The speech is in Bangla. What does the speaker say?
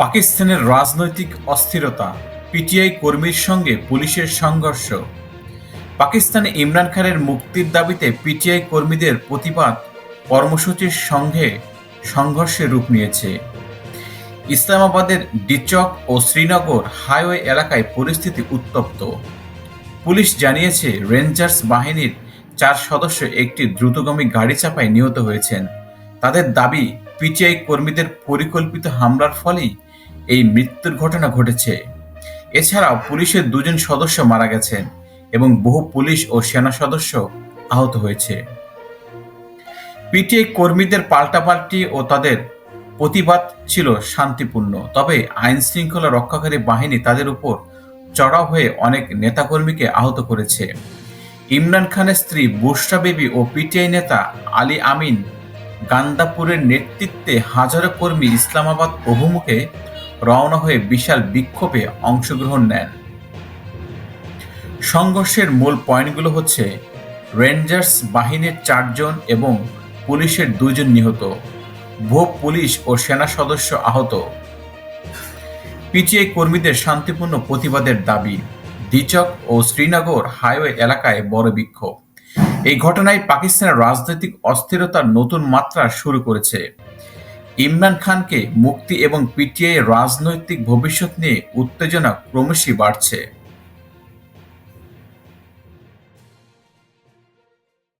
পাকিস্তানের রাজনৈতিক অস্থিরতা, পিটিআই কর্মীর সঙ্গে পুলিশের সংঘর্ষ। পাকিস্তানে ইমরান খানের মুক্তির দাবিতে পিটিআই কর্মীদের প্রতিবাদ কর্মসূচির সঙ্গে সংঘর্ষে রূপ নিয়েছে। ইসলামাবাদের ডিচক ও শ্রীনগর হাইওয়ে এলাকায় পরিস্থিতি উত্তপ্ত। পুলিশ জানিয়েছে, রেঞ্জার্স বাহিনীর চার সদস্য একটি দ্রুতগামী গাড়ি চাপায় নিহত হয়েছেন। তাদের দাবি পিটিআই কর্মীদের পরিকল্পিত হামলার ফলেই এই মৃত্যুর ঘটনা ঘটেছে। এছাড়াও পুলিশের দুজন সদস্য মারা গেছেন এবং বহু পুলিশ ও সেনা সদস্য আহত হয়েছে। পিটিআই কর্মীদের পাল্টাপাল্টি ও তাদের প্রতিবাদ ছিল শান্তিপূর্ণ, তবে আইন শৃঙ্খলা রক্ষাকারী বাহিনী তাদের উপর চড়াও হয়ে অনেক নেতাকর্মীকে আহত করেছে। ইমরান খানের স্ত্রী বুশরা বেবি ও পিটিআই নেতা আলী আমিন গান্দাপুরের নেতৃত্বে হাজারো কর্মী ইসলামাবাদ অভিমুখে রওনা হয়ে বিশাল বিক্ষোভে অংশগ্রহণ নেন। সংঘর্ষের মূল পয়েন্টগুলো হচ্ছে রেঞ্জার্স বাহিনীর চারজন এবং পুলিশের দুজন নিহত। বহু পুলিশ ও সেনা সদস্য আহত। পিটিআই কর্মীদের শান্তিপূর্ণ প্রতিবাদের দাবি। দিচক ও শ্রীনগর হাইওয়ে এলাকায় বড় বিক্ষোভ। এই ঘটনায় পাকিস্তানের রাজনৈতিক অস্থিরতার নতুন মাত্রা শুরু করেছে। ইমরান খানকে মুক্তি এবং পিটিআই রাজনৈতিক ভবিষ্যৎ নিয়ে উত্তেজনা ক্রমশই বাড়ছে।